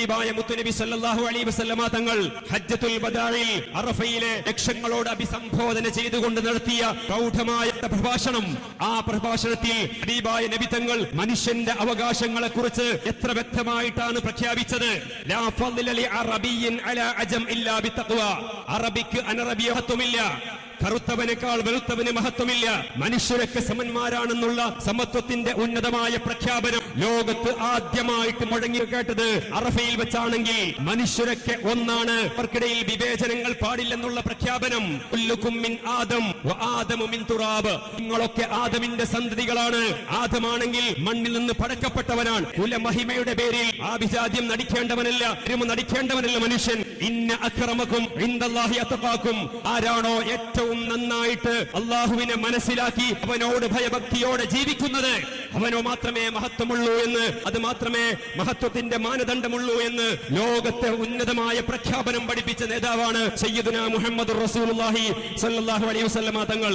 ഹബീബായ മുത്തുനബി സല്ലല്ലാഹു അലൈഹി വസല്ലമ തങ്ങൾ ഹജ്ജത്തുൽ ബദാറിൽ അറഫയിലെ ലക്ഷങ്ങളോട് അഭിസംബോധന ചെയ്തുകൊണ്ട് നടത്തിയ പ്രൗഢമായ പ്രഭാഷണം. ആ പ്രഭാഷണത്തിൽ ഹബീബായ നബി തങ്ങൾ മനുഷ്യന്റെ അവകാശങ്ങളെ കുറിച്ച് എത്ര വ്യക്തമായിട്ടാണ് പ്രഖ്യാപിച്ചത്? ലാ അജം ഇല്ലാ അറബിക്ക് അനറബിയത്വമില്ല കറുത്തവനേക്കാൾ വെളുത്തവന് മഹത്വമില്ല. മനുഷ്യരൊക്കെ സമന്മാരാണെന്നുള്ള സമത്വത്തിന്റെ ഉന്നതമായ പ്രഖ്യാപനം ലോകത്ത് ആദ്യമായിട്ട് മുഴങ്ങി കേട്ടത് അറഫയിൽ വെച്ചാണെങ്കിൽ മനുഷ്യരൊക്കെ ഒന്നാണ്. അവർക്കിടയിൽ വിവേചനങ്ങൾ പാടില്ലെന്നുള്ള പ്രഖ്യാപനം. ആദം തുറാബ്. നിങ്ങളൊക്കെ ആദമിന്റെ സന്തതികളാണ്. ആദമാണെങ്കിൽ മണ്ണിൽ നിന്ന് പടക്കപ്പെട്ടവനാണ്. കുലമഹിമയുടെ പേരിൽ ആഭിജാദ്യം നടിക്കേണ്ടവനല്ല. തിരുമ നടിക്കേണ്ടവനല്ല മനുഷ്യൻ. ഇന്ന ആരാണോ ഏറ്റവും നന്നായിട്ട് അള്ളാഹുവിനെ മനസ്സിലാക്കി അവനോട് ഭയഭക്തിയോടെ ജീവിക്കുന്നത് അവനോ മാത്രമേ മഹത്വമുള്ളൂ എന്ന് അത് മാത്രമേ മഹത്വത്തിന്റെ മാനദണ്ഡമുള്ളൂ എന്ന് ലോകത്തെ ഉന്നതമായ പ്രഖ്യാപനം പഠിപ്പിച്ച നേതാവാണ് സയ്യിദുന മുഹമ്മദ് റസൂൽ അലൈഹി വസല്ലമ തങ്ങൾ.